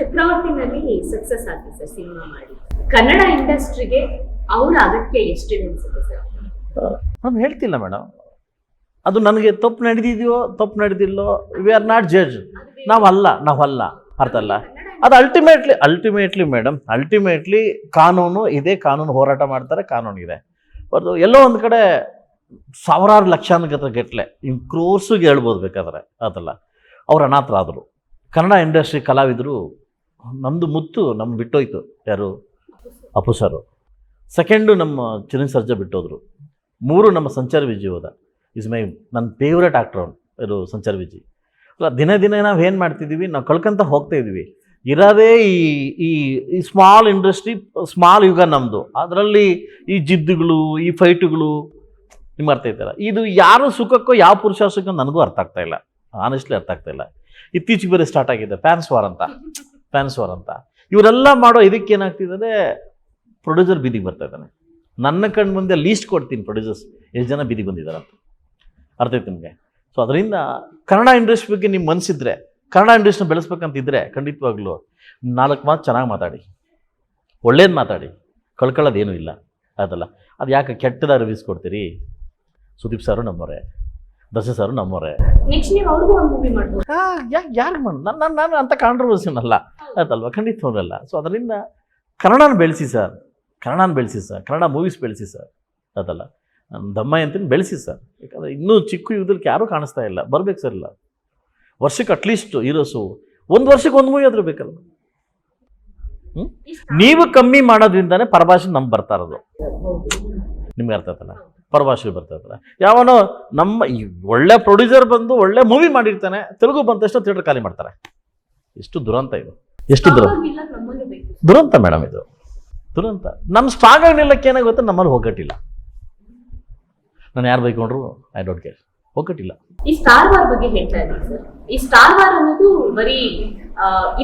ಚಕ್ರವರ್ತಿನಲ್ಲಿ success ಆಗಿದೆ sir cinema ಮಾಡಿ. ಕನ್ನಡ ಇಂಡಸ್ಟ್ರಿಗೆ ಅವರ ಅಗತ್ಯ ಎಷ್ಟಿದೆ ಅನ್ಸುತ್ತೆ ಸರ್ ನಾನು ಹೇಳ್ತಿಲ್ಲ ಮೇಡಮ್ ಅದು ನನಗೆ ತಪ್ಪು ನಡೆದಿದೆಯೋ, ತಪ್ಪು ನಡೆದಿಲ್ಲೋ ವಿ ಆರ್ ನಾಟ್ ಜಡ್ಜ್ ನಾವಲ್ಲ ನಾವಲ್ಲ ಅರ್ಥ ಅಲ್ಲ? ಅದು ಅಲ್ಟಿಮೇಟ್ಲಿ ಅಲ್ಟಿಮೇಟ್ಲಿ ಮೇಡಮ್ ಅಲ್ಟಿಮೇಟ್ಲಿ ಕಾನೂನು ಇದೆ, ಕಾನೂನು ಹೋರಾಟ ಮಾಡ್ತಾರೆ, ಕಾನೂನು ಇದೆ. ಬರ್ದು ಎಲ್ಲೋ ಒಂದು ಕಡೆ ಸಾವಿರಾರು ಲಕ್ಷಾನುಗತ ಗಟ್ಟಲೆ ಇನ್ ಕ್ರೋರ್ಸಿಗೆ ಹೇಳ್ಬೋದು ಬೇಕಾದ್ರೆ ಅದಲ್ಲ ಅವ್ರು ಅನಾಥರಾದರು. ಕನ್ನಡ ಇಂಡಸ್ಟ್ರಿ ಕಲಾವಿದರು ನಮ್ಮದು ಮುತ್ತು ನಮ್ಮ ಬಿಟ್ಟೋಯ್ತು ಯಾರು? ಅಪ್ಪು ಸರು. ಸೆಕೆಂಡು ನಮ್ಮ ಚಿರಂಜೀವಿ ಸರ್ಜಾ ಬಿಟ್ಟೋದ್ರು. ಮೂರು ನಮ್ಮ ಸಂಚಾರ ವಿಜಿ ಹೋದ. ಇಸ್ ಮೈ ನನ್ನ ಫೇವ್ರೆಟ್ ಆಕ್ಟರ್ ಅವನು. ಇದು ಸಂಚಾರ ವಿಜಿ. ಅಲ್ಲ, ದಿನ ದಿನ ನಾವು ಏನು ಮಾಡ್ತಿದ್ದೀವಿ ನಾವು ಕಳ್ಕೊಂತ ಹೋಗ್ತಾ ಇದ್ದೀವಿ ಇರೋದೇ ಈ ಈ ಈ ಸ್ಮಾಲ್ ಇಂಡಸ್ಟ್ರಿ ಸ್ಮಾಲ್ ಯುಗ ನಮ್ಮದು ಅದರಲ್ಲಿ ಈ ಜಿದ್ದುಗಳು, ಈ ಫೈಟುಗಳು ನಿಮ್ಗೆ ಅರ್ಥ ಆಯ್ತಲ್ಲ? ಇದು ಯಾರು ಸುಖಕ್ಕೋ, ಯಾವ ಪುರುಷ ಸುಖಕ್ಕೋ ನನಗೂ ಅರ್ಥ ಆಗ್ತಾ ಇಲ್ಲ. ಆನೆಸ್ಟ್ಲಿ ಅರ್ಥ ಆಗ್ತಾ ಇಲ್ಲ. ಇತ್ತೀಚೆಗೆ ಬೇರೆ ಸ್ಟಾರ್ಟ್ ಆಗಿದೆ. ಫ್ಯಾನ್ಸ್ ವಾರ್ ಅಂತ. ಫ್ಯಾನ್ಸ್ ವಾರ್ ಅಂತ. ಇವರೆಲ್ಲ ಮಾಡೋ ಇದಕ್ಕೆ ಏನಾಗ್ತಿದ್ದಾರೆ ಪ್ರೊಡ್ಯೂಸರ್ ಬೀದಿಗೆ ಬರ್ತಾ ಇದ್ದಾನೆ. ನನ್ನ ಕಣ್ಣು ಮುಂದೆ ಲೀಸ್ಟ್ ಕೊಡ್ತೀನಿ ಪ್ರೊಡ್ಯೂಸರ್ಸ್ ಎಷ್ಟು ಜನ ಬೀದಿಗೆ ಬಂದಿದ್ದಾರೆ ಅಂತ ಅರ್ಥ ಆಯ್ತು ನಿಮಗೆ? ಸೊ ಅದರಿಂದ ಕನ್ನಡ ಇಂಡಸ್ಟ್ರಿ ಬಗ್ಗೆ ನಿಮ್ಮ ಮನಸ್ಸಿದ್ರೆ ಕನ್ನಡ ಇಂಡಸ್ಟ್ರಿನ ಬೆಳೆಸ್ಬೇಕಂತಿದ್ರೆ ಖಂಡಿತವಾಗ್ಲೂ ನಾಲ್ಕು ಮಾತು ಚೆನ್ನಾಗಿ ಮಾತಾಡಿ. ಒಳ್ಳೇದು ಮಾತಾಡಿ. ಕಳ್ಕೊಳ್ಳೋದೇನೂ ಇಲ್ಲ. ಅದಲ್ಲ. ಅದು ಯಾಕೆ ಕೆಟ್ಟದ ರಿವ್ಯೂಸ್ ಕೊಡ್ತೀರಿ? ಸುದೀಪ್ ಸಾರು ನಮ್ಮವರೇ. ದಸೆ ಸಾರು ನಮ್ಮವರೇ. ಯಾಕೆ ಯಾರು ಮಾಡಿ ನಾನು ನಾನು ನಾನು ಅಂಥ ಕಾಂಟ್ರವರ್ಸಿನಲ್ಲ ಅದಲ್ವಾ? ಖಂಡಿತವಾಗಲ್ಲ ಸೊ ಅದರಿಂದ ಕನ್ನಡನ ಬೆಳೆಸಿ ಸರ್. ಕನ್ನಡನ ಬೆಳೆಸಿ ಸರ್. ಕನ್ನಡ ಮೂವೀಸ್ ಬೆಳೆಸಿ ಸರ್. ಅದಲ್ಲ. ದಮ್ಮ ಅಂತ ಬೆಳೆಸಿ ಸರ್. ಯಾಕಂದರೆ ಇನ್ನೂ ಚಿಕ್ಕ ಯುಗದಲ್ಲಿ ಯಾರೂ ಕಾಣಿಸ್ತಾ ಇಲ್ಲ. ಬರಬೇಕು ಸರ್ ಇಲ್ಲ. ವರ್ಷಕ್ಕೆ ಅಟ್ಲೀಸ್ಟ್ ಹೀರೋಸು ಒಂದು ವರ್ಷಕ್ಕೆ ಒಂದು ಮೂವಿ ಆದರೂ ಬೇಕಲ್ಲ. ನೀವು ಕಮ್ಮಿ ಮಾಡೋದ್ರಿಂದನೇ ಪರಭಾಷೆ ನಮ್ಗೆ ಬರ್ತಾ ಇರೋದು. ನಿಮ್ಗೆ ಅರ್ಥ ಆಯ್ತಲ್ಲ? ಪರಭಾಷೆ ಬರ್ತಾ ಇರ್ತಲ್ಲ ಯಾವನೋ ನಮ್ಮ ಈ ಒಳ್ಳೆ ಪ್ರೊಡ್ಯೂಸರ್ ಬಂದು ಒಳ್ಳೆ ಮೂವಿ ಮಾಡಿರ್ತಾನೆ. ತೆಲುಗು ಬಂದ ತಕ್ಷಣ ಥಿಯೇಟರ್ ಖಾಲಿ ಮಾಡ್ತಾರೆ. ಎಷ್ಟು ದುರಂತ ಇದು. ಎಷ್ಟು ದುರ ದುರಂತ ಮೇಡಮ್ ಇದು. ದುರಂತ. ನಮ್ಮ ಸ್ಟ್ರಾಂಗ್ ಆಗಿ ನಿಲ್ಲಕ್ಕೆ ಏನಾಗುತ್ತೆ ನಮ್ಮಲ್ಲಿ ಒಗ್ಗಟ್ಟಿಲ್ಲ ನಾನು ಯಾರು ಬೈಕೊಂಡ್ರು? ಐ ಡೋಂಟ್ ಕೇರ್ ಹೋಗಟ್ಟಿಲ್ಲ. ಈ ಸ್ಟಾರ್ ವಾರ್ ಬಗ್ಗೆ ಹೇಳ್ತಾ ಇದ್ದೀನಿ ಸರ್ ಈ ಸ್ಟಾರ್ ವಾರ್ ಅನ್ನೋದು ಬರೀ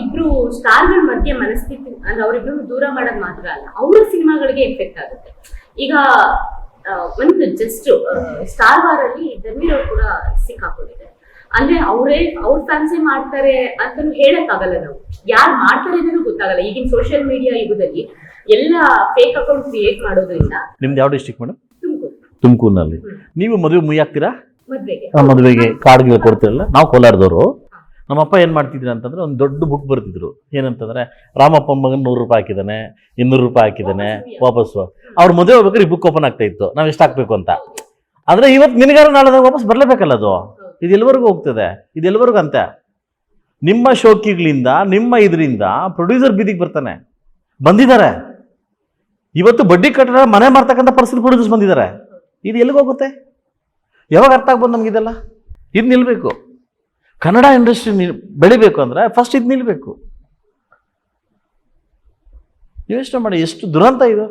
ಇಬ್ರು ಸ್ಟಾರ್ಗಳ ಮಧ್ಯೆ ಮನಸ್ಥಿತಿ ಅಂದ್ರೆ ಅವರಿಬ್ರು ದೂರ ಮಾಡೋದು ಮಾತ್ರ ಅಲ್ಲ ಅವ್ರ ಸಿನಿಮಾಗಳಿಗೆ ಎಫೆಕ್ಟ್ ಆಗುತ್ತೆ. ಈಗ ಒಂದು ಜಸ್ಟ್ ಸ್ಟಾರ್ ವಾರ್ ಅಲ್ಲಿ ಧರ್ಮೀರ್ ಅವ್ರು ಕೂಡ ಸಿಕ್ಕಾಕೊಂಡಿದ್ದಾರೆ. ಅಂದ್ರೆ ಅವರೇ ಅವ್ರ ಫ್ಯಾನ್ಸಿ ಮಾಡ್ತಾರೆ ಅಂತ ಹೇಳಕ್ ಆಗಲ್ಲ ನಾವು. ಯಾರು ಮಾಡ್ತಾರೆ ಅನ್ನೋದು ಗೊತ್ತಾಗಲ್ಲ. ಈಗಿನ ಸೋಷಿಯಲ್ ಮೀಡಿಯಾ ಯುಗದಲ್ಲಿ ಎಲ್ಲ ಫೇಕ್ ಅಕೌಂಟ್ ಕ್ರಿಯೇಟ್ ಮಾಡೋದ್ರಿಂದ ನಿಮ್ದು ಯಾವ ಡಿಸ್ಟಿಕ್ ಮೇಡಮ್ ತುಮಕೂರು. ತುಮಕೂರಿನಲ್ಲಿ. ನೀವು ಮದುವೆ ಮುಯ್ಯಾಕ್ತೀರಾ ಮದ್ವೆಗೆ. ನಮ್ಮ ಮದುವೆಗೆ ಕಾರ್ಡ್ಗಳು ಕೊಡ್ತಿರಲ್ಲ? ನಾವು ಕೋಲಾರದವರು. ನಮ್ಮಪ್ಪ ಏನು ಮಾಡ್ತಿದ್ರು ಅಂತಂದ್ರೆ ಒಂದು ದೊಡ್ಡ ಬುಕ್ ಬರ್ತಿದ್ರು. ಏನಂತಂದ್ರೆ ರಾಮಪ್ಪ ಮಗನ ನೂರು ರೂಪಾಯಿ ಹಾಕಿದ್ದಾನೆ ಇನ್ನೂರು ರೂಪಾಯಿ ಹಾಕಿದ್ದಾನೆ ವಾಪಸ್ಸು ಅವ್ರ ಮದುವೆ ಹೋಗ್ಬೇಕಾದ್ರೆ ಈ ಬುಕ್ ಓಪನ್ ಆಗ್ತಾ ಇತ್ತು. ನಾವು ಎಷ್ಟು ಹಾಕ್ಬೇಕು ಅಂತ. ಆದರೆ ಇವತ್ತು ನಿನಗಾರ ನಾಳೆ ವಾಪಸ್ ಬರಲೇಬೇಕಲ್ಲ ಅದು? ಇದು ಎಲ್ಲಿವರೆಗೂ ಹೋಗ್ತದೆ ಇದು ಎಲ್ಲಿವರೆಗೂ ಅಂತೆ. ನಿಮ್ಮ ಶೋಕಿಗಳಿಂದ ನಿಮ್ಮ ಇದರಿಂದ ಪ್ರೊಡ್ಯೂಸರ್ ಬೀದಿಗೆ ಬರ್ತಾನೆ. ಬಂದಿದ್ದಾರೆ. ಇವತ್ತು ಬಡ್ಡಿ ಕಟ್ಟಡ ಮನೆ ಮಾಡ್ತಕ್ಕಂಥ ಪರಿಸ್ಥಿತಿ ಪ್ರೊಡ್ಯೂಸರ್ಸ್ ಬಂದಿದ್ದಾರೆ. ಇದು ಎಲ್ಲಿಗೆ ಹೋಗುತ್ತೆ? ಯಾವಾಗ ಅರ್ಥ ಆಗ್ಬೋದು ನಮಗಿದೆಲ್ಲ ಇದು ನಿಲ್ಲಬೇಕು ಕನ್ನಡ ಇಂಡಸ್ಟ್ರಿ ನಿಲ್, ಬೆಳಿಬೇಕು ಅಂದರೆ ಫಸ್ಟ್ ಇದು ನಿಲ್ಲಬೇಕು ಯೋಚನೆ ಮಾಡಿ, ಎಷ್ಟು ದುರಂತ ಇದು?